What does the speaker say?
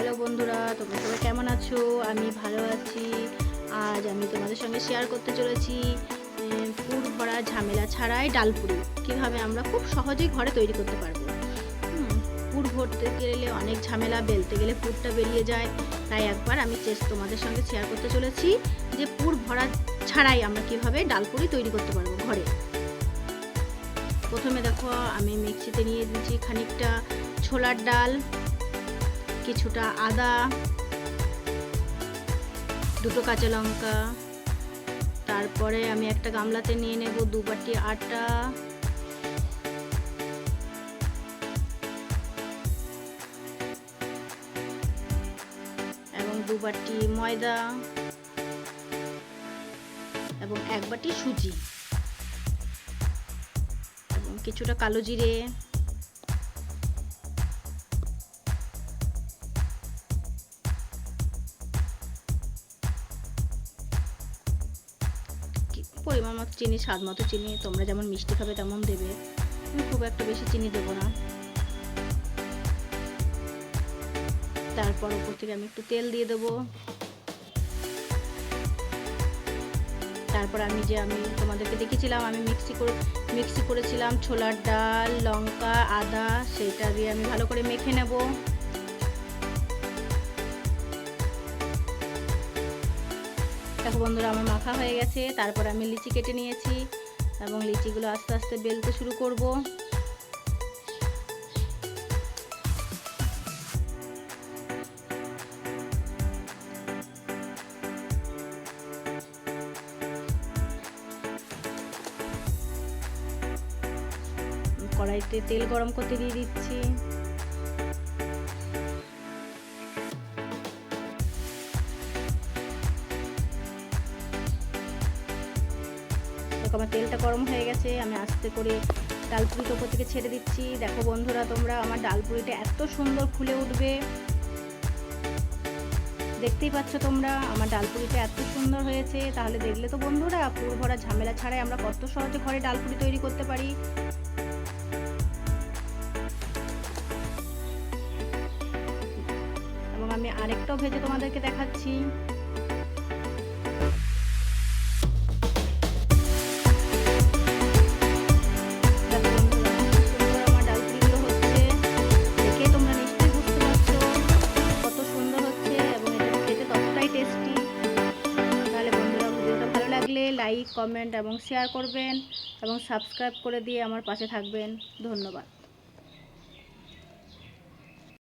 Hello বন্ধুরা, তোমরা সবাই কেমন আছো? আমি ভালো আছি। আজ আমি তোমাদের সঙ্গে শেয়ার করতে চলেছি পুর ভরা ঝামেলা ছাড়াই ডালপুরি কীভাবে আমরা খুব সহজেই ঘরে তৈরি করতে পারব? পুর ভরতে গেলে অনেক ঝামেলা, বেলতে গেলে পুরটা বেরিয়ে যায়। তাই একবার আমি চেস তোমাদের সঙ্গে শেয়ার করতে চলেছি যে পুর ভরা ছাড়াই আমরা কীভাবে ডালপুরি তৈরি করতে পারব ঘরে। প্রথমে দেখো, আমি মিক্সিতে নিয়ে দিচ্ছি খানিকটা ছোলার ডাল। কিছুটা আদা, দুটো কাঁচা লঙ্কা, তারপরে আমি একটা গামলাতে নিয়ে নেব দু বাটি আটা, এবং দু বাটি ময়দা, এবং এক বাটি সুজি, এবং কিছুটা কালো জিরে পরিমাণ মতো চিনি, স্বাদ মতো চিনি, তোমরা যেমন মিষ্টি খাবে তেমন দেবে। আমি খুব একটা বেশি চিনি দেবো না। তারপর উপর থেকে আমি একটু তেল দিয়ে দেবো। তারপর আমি যে আমি তোমাদেরকে দেখেছিলাম আমি মিক্সি করে, মিক্সি করেছিলাম ছোলার ডাল, লঙ্কা, আদা, সেটা দিয়ে আমি ভালো করে মেখে নেব। দেখো বন্ধুরা, আমার মাখা হয়ে গেছে। তারপর আমি লিচি কেটে নিয়েছি এবং লিচিগুলো আস্তে আস্তে বেলতে শুরু করব। কড়াইতে তেল গরম করতে দিয়ে দিচ্ছি। দেখো আমার তেলটা গরম হয়ে গেছে, আমি আস্তে করে ডাল ডালপুরিটা উপর থেকে ছেড়ে দিচ্ছি। দেখো বন্ধুরা, তোমরা আমার ডালপুরিটা এত সুন্দর ফুলে উঠবে। দেখতেই পাচ্ছ তোমরা, আমার ডালপুরিটা এত সুন্দর হয়েছে। তাহলে দেখলে তো বন্ধুরা, পুর ভরা ঝামেলা ছাড়াই আমরা কত সহজে ঘরে ডালপুরি তৈরি করতে পারি। এবং আমি আরেকটাও ভেজে তোমাদেরকে দেখাচ্ছি। লাইক কমেন্ট এবং শেয়ার করবেন এবং সাবস্ক্রাইব করে দিয়ে আমার পাশে থাকবেন। ধন্যবাদ।